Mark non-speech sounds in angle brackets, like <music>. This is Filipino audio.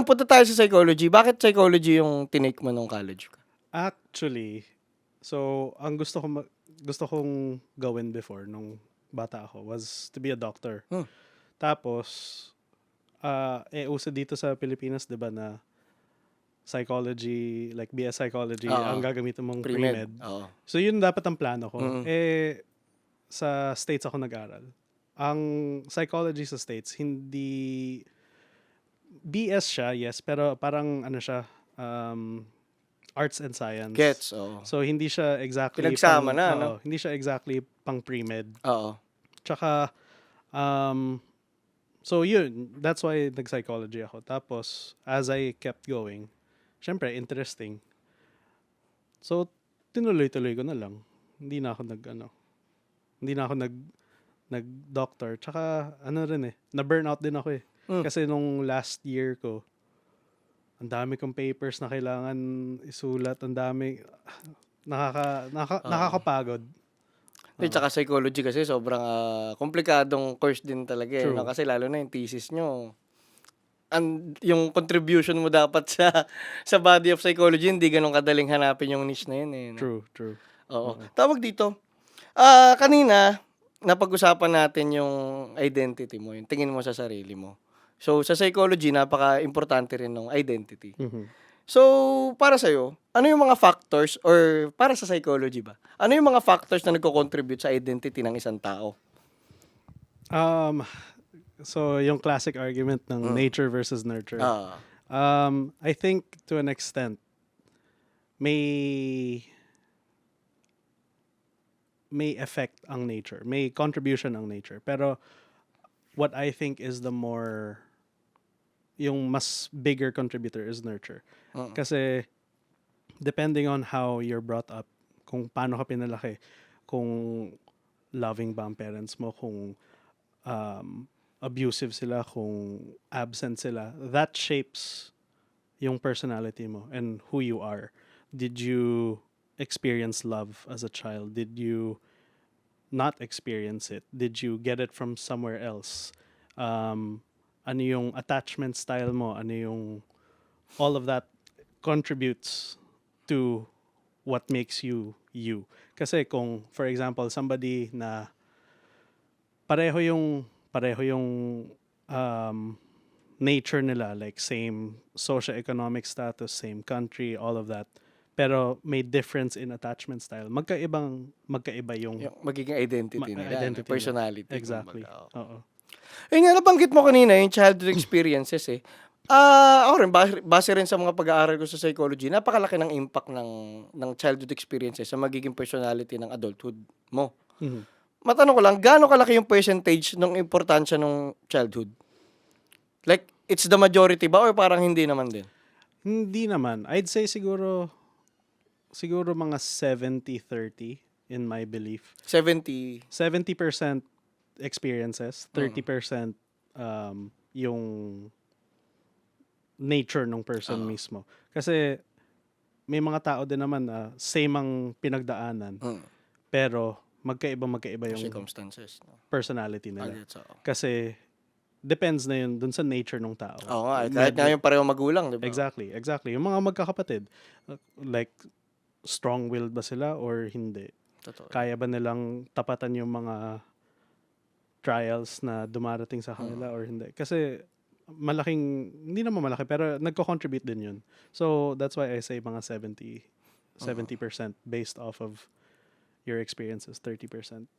Ngayon, punta tayo sa psychology. Bakit psychology yung tinake mo nung college ka? Actually, so ang gusto ko ma- gusto kong gawin before nung bata ako was to be a doctor. Hmm. Tapos ah eh uso dito sa Pilipinas 'di ba na psychology, like BS psychology Oo. ang gagamitin mong Pre-med. pre-med. Oo. So yun dapat ang plano ko. Mm. Eh sa States ako nag-aral. Ang psychology sa States hindi BS siya, yes, pero parang ano siya um, arts and science. Gets, oo. So hindi siya exactly Pinagsama pang- na, no? oo, hindi siya exactly pang pre-med. Oo. Tsaka um so yun, that's why nag-psychology ako. Tapos as I kept going, syempre interesting. So tinuloy-tuloy ko na lang. Hindi na ako nag ano. Hindi na ako nag nag-doctor. Tsaka ano rin eh, na-burnout din ako eh. Mm. Kasi nung last year ko, ang dami kong papers na kailangan isulat, ang dami nakaka, naka- Oo. nakakapagod. Hindi, tsaka psychology kasi sobrang ah, komplikadong course din talaga eh. True. No? Kasi lalo na yung thesis nyo. And yung contribution mo dapat sa <laughs> sa body of psychology, hindi ganun kadaling hanapin yung niche na yun eh. no? True, true. Oo. Tawag dito. Ah, kanina napag-usapan natin yung identity mo, yung tingin mo sa sarili mo. So sa psychology napaka-importante rin ng identity. Mhm. So para sa ano yung mga factors or para sa psychology ba? Ano yung mga factors na nagko-contribute sa identity ng isang tao? Um, so yung classic argument ng Mm. nature versus nurture. Ah, Um, I think to an extent, may may effect ang nature, may contribution ang nature. Pero what I think is the more yung mas bigger contributor is nurture. Mm. Kasi depending on how you're brought up, kung paano ka pinalaki, kung loving ba ang parents mo, kung um, abusive sila, kung absent sila, that shapes yung personality mo and who you are. Did you experience love as a child? Did you not experience it? Did you get it from somewhere else? Um, ano yung attachment style mo? Ano yung all of that contributes to what makes you you. Kasi kung for example somebody na pareho yung pareho yung um, nature nila like same socio-economic status, same country, all of that. Pero may difference in attachment style. Magkaibang magkaiba yung, yung magiging identity Ma- nila, identity personality. exactly. oo. Oo. Eh nga, nabanggit mo kanina yung childhood <clears throat> experiences eh. Ah, ako rin, base, base rin sa mga pag-aaral ko sa psychology, napakalaki ng impact ng, ng childhood experiences sa magiging personality ng adulthood mo. Mhm. Matanong ko lang, gaano kalaki yung percentage ng importansya ng childhood? Like, it's the majority ba or parang hindi naman din? Hindi naman. I'd say siguro siguro mga 70-30 in my belief. 70, 70% experiences, Mm. 30% um, yung nature ng person Oo. mismo. Kasi may mga tao din naman na same ang pinagdaanan, mm, pero magkaiba magkaiba yung circumstances. No? personality nila. Kasi depends na yun dun sa nature ng tao. Oo eh, kahit nga yung pareho magulang, di ba? Exactly, exactly. Yung mga magkakapatid, uh, like strong-willed ba sila or hindi? Totoo. Kaya ba nilang tapatan yung mga trials na dumarating sa kanila or hindi? Kasi malaking, hindi naman malaki, pero nagko-contribute din yun. So, that's why I say mga 70, 70% based off of your experiences, 30%.